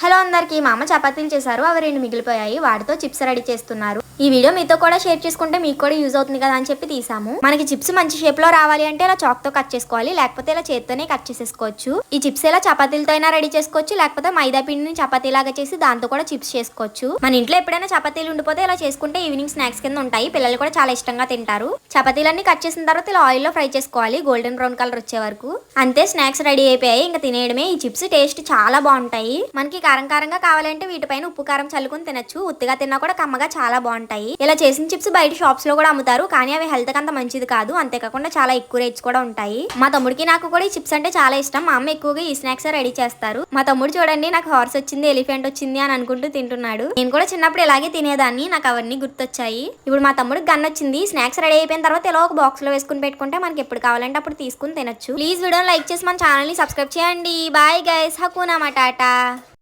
Hello. Hello అందరికి మా అమ్మ చపాతీలు చేశారు. అవి రెండు మిగిలిపోయాయి. వాటితో చిప్స్ రెడీ చేస్తున్నారు. ఈ వీడియో మీతో కూడా షేర్ చేసుకుంటే మీకు కూడా యూజ్ అవుతుంది కదా అని చెప్పి తీసాము మనకి చిప్స్ మంచి షేప్లో రావాలి అంటే ఇలా చాక్తో కట్ చేసుకోవాలి. లేకపోతే ఇలా చేత్తోనే కట్ చేసేసుకోవచ్చు. ఈ చిప్స్ ఇలా చపాతీలతో అయినా రెడీ చేసుకోవచ్చు. లేకపోతే మైదా పిండిని చపాతీ లాగా చేసి దాంతో కూడా చిప్స్ చేసుకోవచ్చు. మన ఇంట్లో ఎప్పుడైనా చపాతీలు ఉండిపోతే ఇలా చేసుకుంటే ఈవినింగ్ స్నాక్స్ కింద ఉంటాయి. పిల్లలు కూడా చాలా ఇష్టంగా తింటారు. చపాతీలన్నీ కట్ చేసిన తర్వాత ఇలా ఆయిల్లో ఫ్రై చేసుకోవాలి. గోల్డెన్ బ్రౌన్ కలర్ వచ్చే వరకు. అంతే స్నాక్స్ రెడీ అయిపోయాయి. ఇంకా తినేయడమే. ఈ చిప్స్ టేస్ట్ చాలా బాగుంటాయి. మనకి కారం కారంగా కావాలంటే వీటిపైన ఉప్పు కారం చల్లుకుని తినచ్చు. ఉత్తిగా తిన్నా కూడా కమ్మగా చాలా బాగుంటాయి. ఇలా చేసిన చిప్స్ బయట షాప్స్లో కూడా అమ్ముతారు. కానీ అవి హెల్త్ అంత మంచిది కాదు. అంతేకాకుండా చాలా ఎక్కువ రేట్స్ కూడా ఉంటాయి. మా తమ్ముడికి నాకు కూడా ఈ చిప్స్ అంటే చాలా ఇష్టం. మా అమ్మ ఎక్కువగా ఈ స్నాక్స్ రెడీ చేస్తారు. మా తమ్ముడు చూడండి నాకు హార్స్ వచ్చింది ఎలిఫెంట్ వచ్చింది అని అనుకుంటూ తింటున్నాడు. నేను కూడా చిన్నప్పుడు ఇలాగే తినేదాన్ని. నాకు అవన్నీ గుర్తొచ్చాయి. ఇప్పుడు మా తమ్ముడికి గన్ వచ్చింది. స్నాక్స్ రెడీ అయిపోయిన తర్వాత ఇలా ఒక బాక్స్లో వేసుకుని పెట్టుకుంటే మనకి ఎప్పుడు కావాలంటే అప్పుడు తీసుకుని తినొచ్చు. ప్లీజ్ వీడియోని లైక్ చేసి మన ఛానల్ని సబ్స్క్రైబ్ చేయండి. బాయ్ గైస్ హకూనా మా టాటా.